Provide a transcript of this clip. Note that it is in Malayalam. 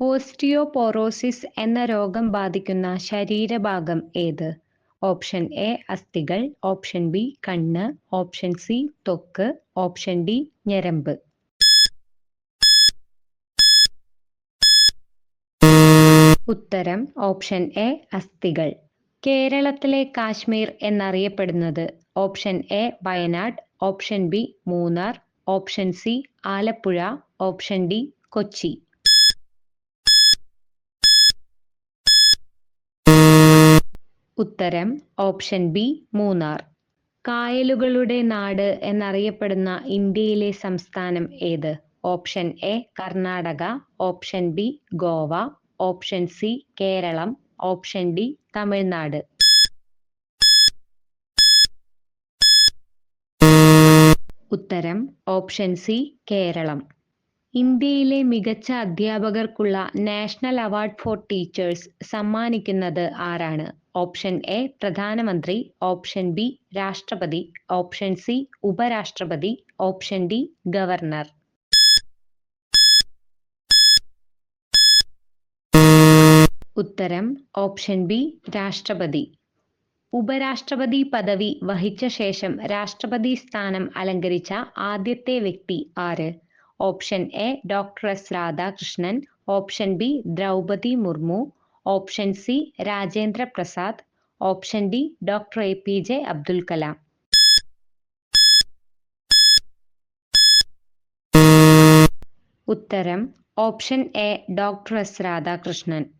ഓസ്റ്റിയോപോറോസിസ് എന്ന രോഗം ബാധിക്കുന്ന ശരീരഭാഗം ഏത്? ഓപ്ഷൻ എ അസ്ഥികൾ ഓപ്ഷൻ ബി കണ്ണ് ഓപ്ഷൻ സി തൊക്ക് ഓപ്ഷൻ ഡി ഞരമ്പ്. ഉത്തരം ഓപ്ഷൻ എ അസ്ഥികൾ. കേരളത്തിലെ കാശ്മീർ എന്നറിയപ്പെടുന്നത് option A Wayanad option B Munnar option C Alappuzha option D Kochi. ഉത്തരം ഓപ്ഷൻ ബി മൂന്നാർ. കായലുകളുടെ നാട് എന്നറിയപ്പെടുന്ന ഇന്ത്യയിലെ സംസ്ഥാനം ഏത്? Option A Karnataka option B Goa option C Keralam option D Tamil Nadu. ഉത്തരം ഓപ്ഷൻ സി കേരളം. ഇന്ത്യയിലെ മികച്ച അധ്യാപകർക്കുള്ള നാഷണൽ അവാർഡ് ഫോർ ടീച്ചേഴ്സ് സമ്മാനിക്കുന്നത് ആരാണ്? ഓപ്ഷൻ എ പ്രധാനമന്ത്രി. ഓപ്ഷൻ ബി രാഷ്ട്രപതി. ഓപ്ഷൻ സി ഉപരാഷ്ട്രപതി. Option D governor. ഉത്തരം ഓപ്ഷൻ ബി രാഷ്ട്രപതി. ഉപരാഷ്ട്രപതി പദവി വഹിച്ച ശേഷം രാഷ്ട്രപതി സ്ഥാനം അലങ്കരിച്ച ആദ്യത്തെ വ്യക്തി ആര്? Option A doctor S Radhakrishnan. Option B Droupadi Murmu. Option C Rajendra Prasad. Option D doctor A P J Abdul Kalam. ഉത്തരം option A doctor S Radhakrishnan.